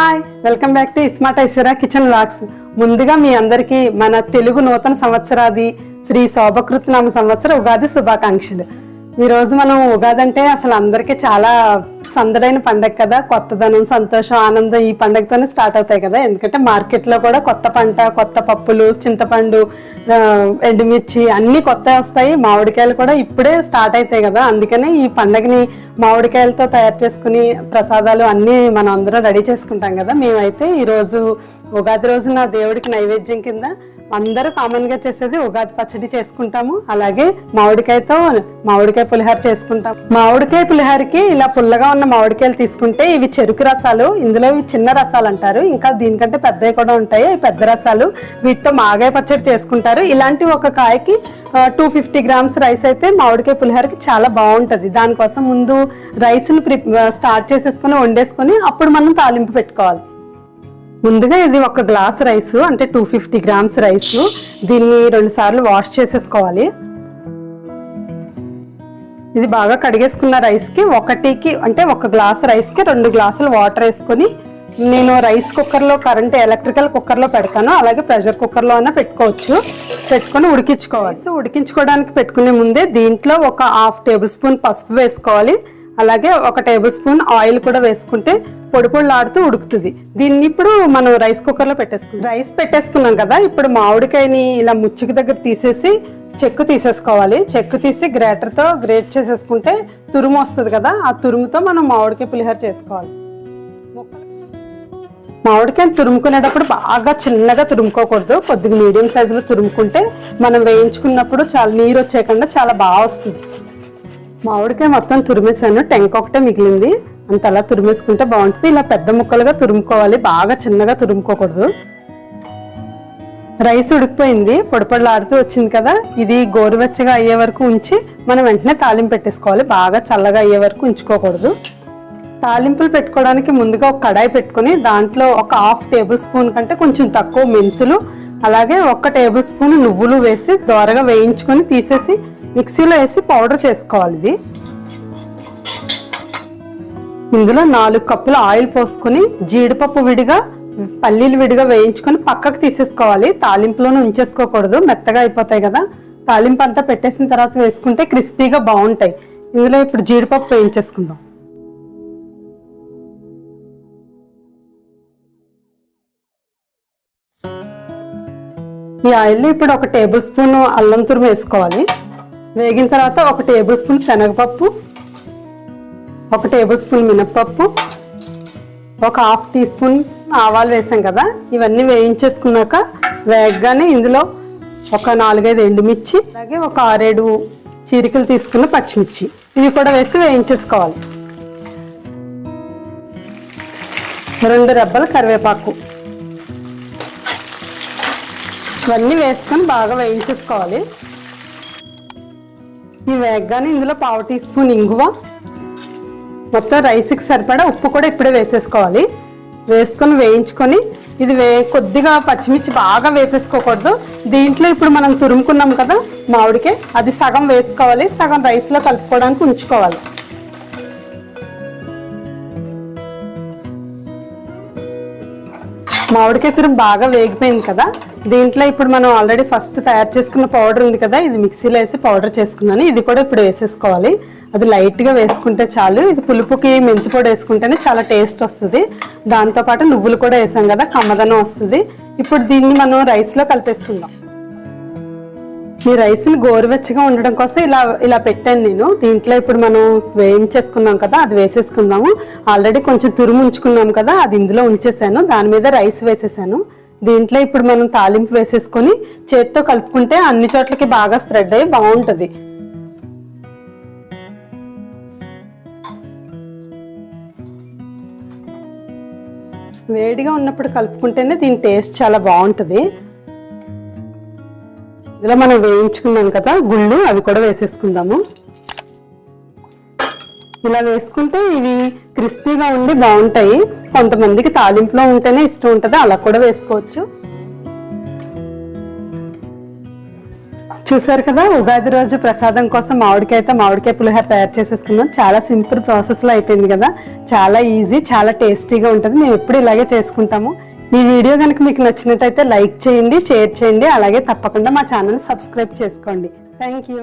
Hi welcome back to ismart Aishwarya kitchen vlogs ముందుగా మీ అందరికీ మన తెలుగు నూతన సంవత్సరాది శ్రీ శోభకృతనామ సంవత్సర ఉగాది శుభాకాంక్షలు. ఈరోజు మనం ఉగాది అంటే అసలు అందరికీ చాలా సందడైన పండగ కదా కొత్తదనం సంతోషం ఆనందం ఈ పండగతోనే స్టార్ట్ అవుతాయి కదా. ఎందుకంటే మార్కెట్లో కూడా కొత్త పంట కొత్త పప్పులు చింతపండు ఎండుమిర్చి అన్నీ కొత్త వస్తాయి. మామిడికాయలు కూడా ఇప్పుడే స్టార్ట్ అవుతాయి కదా. అందుకనే ఈ పండగని మామిడికాయలతో తయారు చేసుకుని ప్రసాదాలు అన్నీ మనం అందరం రెడీ చేసుకుంటాం కదా. మేమైతే ఈరోజు ఉగాది రోజున దేవుడికి నైవేద్యం కింద అందరూ కామన్గా చేసేది ఉగాది పచ్చడి చేసుకుంటాము. అలాగే మామిడికాయతో మామిడికాయ పులిహార చేసుకుంటాం. మామిడికాయ పులిహారకి ఇలా పుల్లగా ఉన్న మామిడికాయలు తీసుకుంటే ఇవి చెరుకు రసాలు ఇందులో ఇవి చిన్న రసాలు అంటారు. ఇంకా దీనికంటే పెద్దవి కూడా ఉంటాయి. పెద్ద రసాలు. వీటితో మాగాయ పచ్చడి చేసుకుంటారు. ఇలాంటి ఒక కాయకి టూ ఫిఫ్టీ గ్రామ్స్ రైస్ అయితే మామిడికాయ పులిహోరకి చాలా బాగుంటుంది. దానికోసం ముందు రైస్ని ప్రి స్టార్ట్ చేసేసుకొని వండేసుకొని అప్పుడు మనం తాలింపు పెట్టుకోవాలి. ముందుగా ఇది ఒక గ్లాస్ రైస్ అంటే టూ ఫిఫ్టీ గ్రామ్స్ రైస్. దీన్ని రెండు సార్లు వాష్ చేసేసుకోవాలి. ఇది బాగా కడిగేసుకున్న రైస్కి ఒకటికి అంటే ఒక గ్లాస్ రైస్కి రెండు గ్లాసులు వాటర్ వేసుకొని నేను రైస్ కుక్కర్లో కరెంట్ ఎలక్ట్రికల్ కుక్కర్లో పెడతాను. అలాగే ప్రెషర్ కుక్కర్లో అయినా పెట్టుకోవచ్చు. పెట్టుకొని ఉడికించుకోవాలి. ఉడికించుకోవడానికి పెట్టుకునే ముందే దీంట్లో ఒక హాఫ్ టేబుల్ స్పూన్ పసుపు వేసుకోవాలి. అలాగే ఒక టేబుల్ స్పూన్ ఆయిల్ కూడా వేసుకుంటే పొడి పొడిలాడుతూ ఉడుకుతుంది. దీన్ని ఇప్పుడు మనం రైస్ కుక్కర్లో పెట్టేసుకుంటాం రైస్ పెట్టేసుకున్నాం కదా ఇప్పుడు మామిడికాయని ఇలా ముచ్చుకి దగ్గర తీసేసి చెక్కు తీసేసుకోవాలి. చెక్కు తీసి గ్రేటర్తో గ్రేట్ చేసేసుకుంటే తురుము వస్తుంది కదా ఆ తురుముతో మనం మామిడికాయ పులిహోర చేసుకోవాలి. మామిడికాయని తురుముకునేటప్పుడు బాగా చిన్నగా తురుముకోకూడదు. కొద్దిగా మీడియం సైజులో తురుముకుంటే మనం వేయించుకున్నప్పుడు చాలా నీరు వచ్చేయకుండా చాలా బాగా వస్తుంది. మామిడికాయ మొత్తం తురిమేసాను టెంక ఒకటే మిగిలింది. అంత అలా తురిమేసుకుంటే బాగుంటుంది. ఇలా పెద్ద ముక్కలుగా తురుముకోవాలి. బాగా చిన్నగా తురుముకోకూడదు. రైస్ ఉడికిపోయింది. పొడిపొడలాడుతూ వచ్చింది కదా. ఇది గోరువెచ్చగా అయ్యే వరకు ఉంచి మనం వెంటనే తాలింపు పెట్టేసుకోవాలి. బాగా చల్లగా అయ్యే వరకు ఉంచుకోకూడదు. తాలింపులు పెట్టుకోవడానికి ముందుగా ఒక కడాయి పెట్టుకొని దాంట్లో ఒక హాఫ్ టేబుల్ స్పూన్ కంటే కొంచెం తక్కువ మెంతులు అలాగే ఒక్క టేబుల్ స్పూన్ నువ్వులు వేసి దోరగా వేయించుకొని తీసేసి మిక్సీలో వేసి పౌడర్ చేసుకోవాలి ఇది. ఇందులో నాలుగు కప్పుల ఆయిల్ పోసుకొని జీడిపప్పు విడిగా పల్లీలు విడిగా వేయించుకొని పక్కకు తీసేసుకోవాలి. తాలింపులోనే ఉంచేసుకోకూడదు మెత్తగా అయిపోతాయి కదా. తాలింపు అంతా పెట్టేసిన తర్వాత వేసుకుంటే క్రిస్పీగా బాగుంటాయి. ఇందులో ఇప్పుడు జీడిపప్పు వేయించేసుకుందాం. ఈ ఆయిల్లో ఇప్పుడు ఒక టేబుల్ స్పూన్ అల్లం తురుము వేసుకోవాలి. వేగిన తర్వాత ఒక టేబుల్ స్పూన్ శనగపప్పు ఒక టేబుల్ స్పూన్ మినప్పప్పు ఒక హాఫ్ టీ స్పూన్ ఆవాలు వేసాం కదా ఇవన్నీ వేయించేసుకున్నాక వేగగానే ఇందులో ఒక నాలుగైదు ఎండుమిర్చి అలాగే ఒక ఆరేడు చీరికలు తీసుకున్న పచ్చిమిర్చి. ఇవి కూడా వేసి వేయించేసుకోవాలి. రెండు రెబ్బల కరివేపాకు. ఇవన్నీ వేసుకొని బాగా వేయించేసుకోవాలి. ఈ వేగగానే ఇందులో పావు టీ స్పూన్ ఇంగువ మొత్తం రైస్కి సరిపడా ఉప్పు కూడా ఇప్పుడే వేసేసుకోవాలి. వేసుకొని వేయించుకొని ఇది వే కొద్దిగా పచ్చిమిర్చి బాగా వేపేసుకోకూడదు. దీంట్లో ఇప్పుడు మనం తురుముకున్నాం కదా మామిడికే అది సగం వేసుకోవాలి సగం రైస్లో కలుపుకోవడానికి ఉంచుకోవాలి. మామిడికాయ తురుము బాగా వేగిపోయింది కదా దీంట్లో ఇప్పుడు మనం ఆల్రెడీ ఫస్ట్ తయారు చేసుకున్న పౌడర్ ఉంది కదా ఇది మిక్సీలో వేసి పౌడర్ చేసుకున్నాను. ఇది కూడా ఇప్పుడు వేసేసుకోవాలి. అది లైట్గా వేసుకుంటే చాలు. ఇది పులుపుకి మెంతి పొడి వేసుకుంటేనే చాలా టేస్ట్ వస్తుంది. దాంతోపాటు నువ్వులు కూడా వేసాం కదా కమ్మదనం వస్తుంది. ఇప్పుడు దీన్ని మనం రైస్లో కలిపేసుకుందాం. ఈ రైస్ని గోరువెచ్చగా ఉండడం కోసం ఇలా ఇలా పెట్టాను నేను. దీంట్లో ఇప్పుడు మనం వేయించేసుకున్నాం కదా అది వేసేసుకుందాము. ఆల్రెడీ కొంచెం తురుము ఉంచుకున్నాం కదా అది ఇందులో ఉంచేసాను. దాని మీద రైస్ వేసేసాను. దీంట్లో ఇప్పుడు మనం తాలింపు వేసేసుకొని చేత్తో కలుపుకుంటే అన్ని చోట్లకి బాగా స్ప్రెడ్ అయ్యి బాగుంటుంది. వేడిగా ఉన్నప్పుడు కలుపుకుంటేనే దీని టేస్ట్ చాలా బాగుంటుంది. ఇందులో మనం వేయించుకున్నాం కదా గుళ్ళు అవి కూడా వేసేసుకుందాము. ఇలా వేసుకుంటే ఇవి క్రిస్పీగా ఉండి బాగుంటాయి. కొంతమందికి తాలింపులో ఉంటేనే ఇష్టం ఉంటుంది అలా కూడా వేసుకోవచ్చు. చూసారు కదా ఉగాది రోజు ప్రసాదం కోసం మామిడికాయతో మామిడికాయ పులిహోర తయారు చేసేసుకున్నాం. చాలా సింపుల్ ప్రాసెస్లో అయిపోయింది కదా. చాలా ఈజీ చాలా టేస్టీగా ఉంటుంది. మేము ఎప్పుడు ఇలాగే చేసుకుంటాము. ఈ వీడియో కనుక మీకు నచ్చినట్టయితే లైక్ చేయండి షేర్ చేయండి. అలాగే తప్పకుండా మా ఛానల్ సబ్స్క్రైబ్ చేసుకోండి. Thank you.